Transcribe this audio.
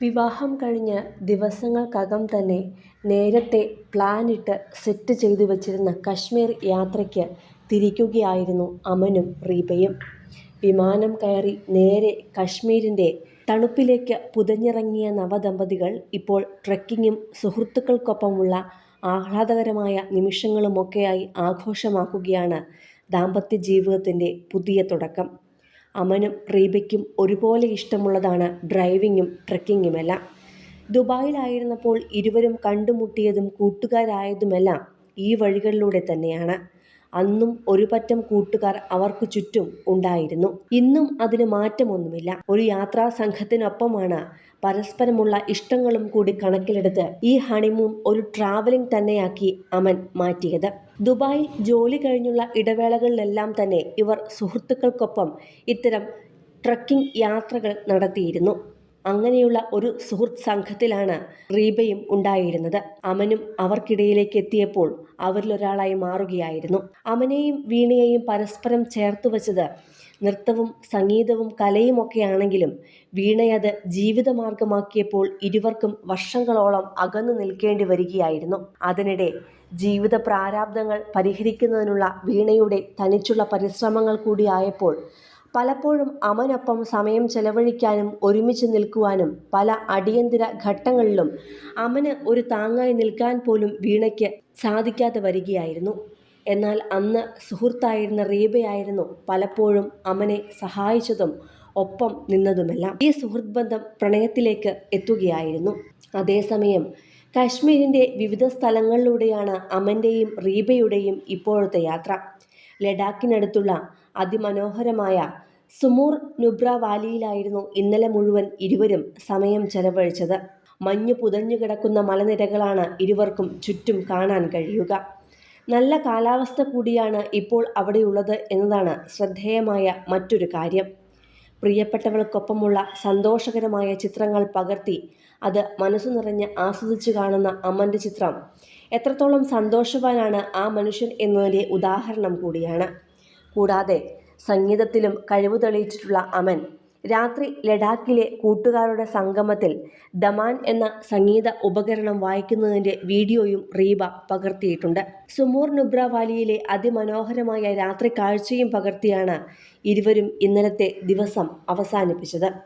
വിവാഹം കഴിഞ്ഞ് ദിവസങ്ങൾക്കകം തന്നെ നേരത്തെ പ്ലാനിട്ട് സെറ്റ് ചെയ്തു വച്ചിരുന്ന കശ്മീർ യാത്രയ്ക്ക് തിരിക്കുകയായിരുന്നു അമനും റീബയും. വിമാനം കയറി നേരെ കശ്മീരിന്റെ തണുപ്പിലേക്ക് പുതഞ്ഞിറങ്ങിയ നവദമ്പതികൾ ഇപ്പോൾ ട്രക്കിങ്ങും സുഹൃത്തുക്കൾക്കൊപ്പമുള്ള ആഹ്ലാദകരമായ നിമിഷങ്ങളുമൊക്കെയായി ആഘോഷമാക്കുകയാണ് ദാമ്പത്യ ജീവിതത്തിന്റെ പുതിയ തുടക്കം. അമനും റീബയ്ക്കും ഒരുപോലെ ഇഷ്ടമുള്ളതാണ് ഡ്രൈവിങ്ങും ട്രക്കിങ്ങുമെല്ലാം ദുബായിലായിരുന്നപ്പോൾ ഇരുവരും കണ്ടുമുട്ടിയതും കൂട്ടുകാരായതുമെല്ലാം ഈ വഴികളിലൂടെ തന്നെയാണ്. അന്നും ഒരുപറ്റം കൂട്ടുകാർ അവർക്ക് ചുറ്റും ഉണ്ടായിരുന്നു. ഇന്നും അതിന് മാറ്റമൊന്നുമില്ല. ഒരു യാത്രാ സംഘത്തിനൊപ്പമാണ് പരസ്പരമുള്ള ഇഷ്ടങ്ങളും കൂടി കണക്കിലെടുത്ത് ഈ ഹണിമൂൺ ഒരു ട്രാവലിംഗ് തന്നെയാക്കി അമൻ മാറ്റിയത്. ദുബായിൽ ജോലി കഴിഞ്ഞുള്ള ഇടവേളകളിലെല്ലാം തന്നെ ഇവർ സുഹൃത്തുക്കൾക്കൊപ്പം ഇത്തരം ട്രക്കിംഗ് യാത്രകൾ നടത്തിയിരുന്നു. അങ്ങനെയുള്ള ഒരു സുഹൃത്ത് സംഘത്തിലാണ് റീബയും ഉണ്ടായിരുന്നത്. അമനും അവർക്കിടയിലേക്ക് എത്തിയപ്പോൾ അവരിലൊരാളായി മാറുകയായിരുന്നു. അമനെയും വീണയെയും പരസ്പരം ചേർത്തുവച്ചത് നൃത്തവും സംഗീതവും കലയും ഒക്കെ ആണെങ്കിലും വീണയത് ജീവിതമാർഗമാക്കിയപ്പോൾ ഇരുവർക്കും വർഷങ്ങളോളം അകന്നു നിൽക്കേണ്ടി വരികയായിരുന്നു. അതിനിടെ ജീവിത പ്രാരാബ്ദങ്ങൾ പരിഹരിക്കുന്നതിനുള്ള വീണയുടെ തനിച്ചുള്ള പരിശ്രമങ്ങൾ കൂടിയായപ്പോൾ പലപ്പോഴും അമനൊപ്പം സമയം ചെലവഴിക്കാനും ഒരുമിച്ച് നിൽക്കുവാനും പല അടിയന്തര ഘട്ടങ്ങളിലും അമന് ഒരു താങ്ങായി നിൽക്കാൻ പോലും വീണയ്ക്ക് സാധിക്കാതെ വരികയായിരുന്നു. എന്നാൽ അന്ന് സുഹൃത്തായിരുന്ന റീബയായിരുന്നു പലപ്പോഴും അമനെ സഹായിച്ചതും ഒപ്പം നിന്നതുമെല്ലാം. ഈ സുഹൃദ്ബന്ധം പ്രണയത്തിലേക്ക് എത്തുകയായിരുന്നു. അതേസമയം കാശ്മീരിന്റെ വിവിധ സ്ഥലങ്ങളിലൂടെയാണ് അമന്റെയും റീബയുടെയും ഇപ്പോഴത്തെ യാത്ര. ലഡാക്കിനടുത്തുള്ള അതിമനോഹരമായ സുമൂർ നുബ്ര വാലിയിലായിരുന്നു ഇന്നലെ മുഴുവൻ ഇരുവരും സമയം ചെലവഴിച്ചത്. മഞ്ഞു പുതഞ്ഞു കിടക്കുന്ന മലനിരകളാണ് ഇരുവർക്കും ചുറ്റും കാണാൻ കഴിയുക. നല്ല കാലാവസ്ഥ കൂടിയാണ് ഇപ്പോൾ അവിടെയുള്ളത് എന്നതാണ് ശ്രദ്ധേയമായ മറ്റൊരു കാര്യം. പ്രിയപ്പെട്ടവൾക്കൊപ്പമുള്ള സന്തോഷകരമായ ചിത്രങ്ങൾ പകർത്തി അത് മനസ്സു നിറഞ്ഞ് ആസ്വദിച്ചു കാണുന്ന അമ്മന്റെ ചിത്രം എത്രത്തോളം സന്തോഷവാനാണ് ആ മനുഷ്യൻ എന്നതിന്റെ ഉദാഹരണം കൂടിയാണ്. കൂടാതെ സംഗീതത്തിലും കഴിവ് തെളിയിച്ചിട്ടുള്ള അമൻ രാത്രി ലഡാക്കിലെ കൂട്ടുകാരുടെ സംഗമത്തിൽ ദമാൻ എന്ന സംഗീത ഉപകരണം വായിക്കുന്നതിന്റെ വീഡിയോയും റീബ പകർത്തിയിട്ടുണ്ട്. സുമൂർ നുബ്ര വാലിയിലെ അതിമനോഹരമായ രാത്രി കാഴ്ചയും പകർത്തിയാണ് ഇരുവരും ഇന്നലത്തെ ദിവസം അവസാനിപ്പിച്ചത്.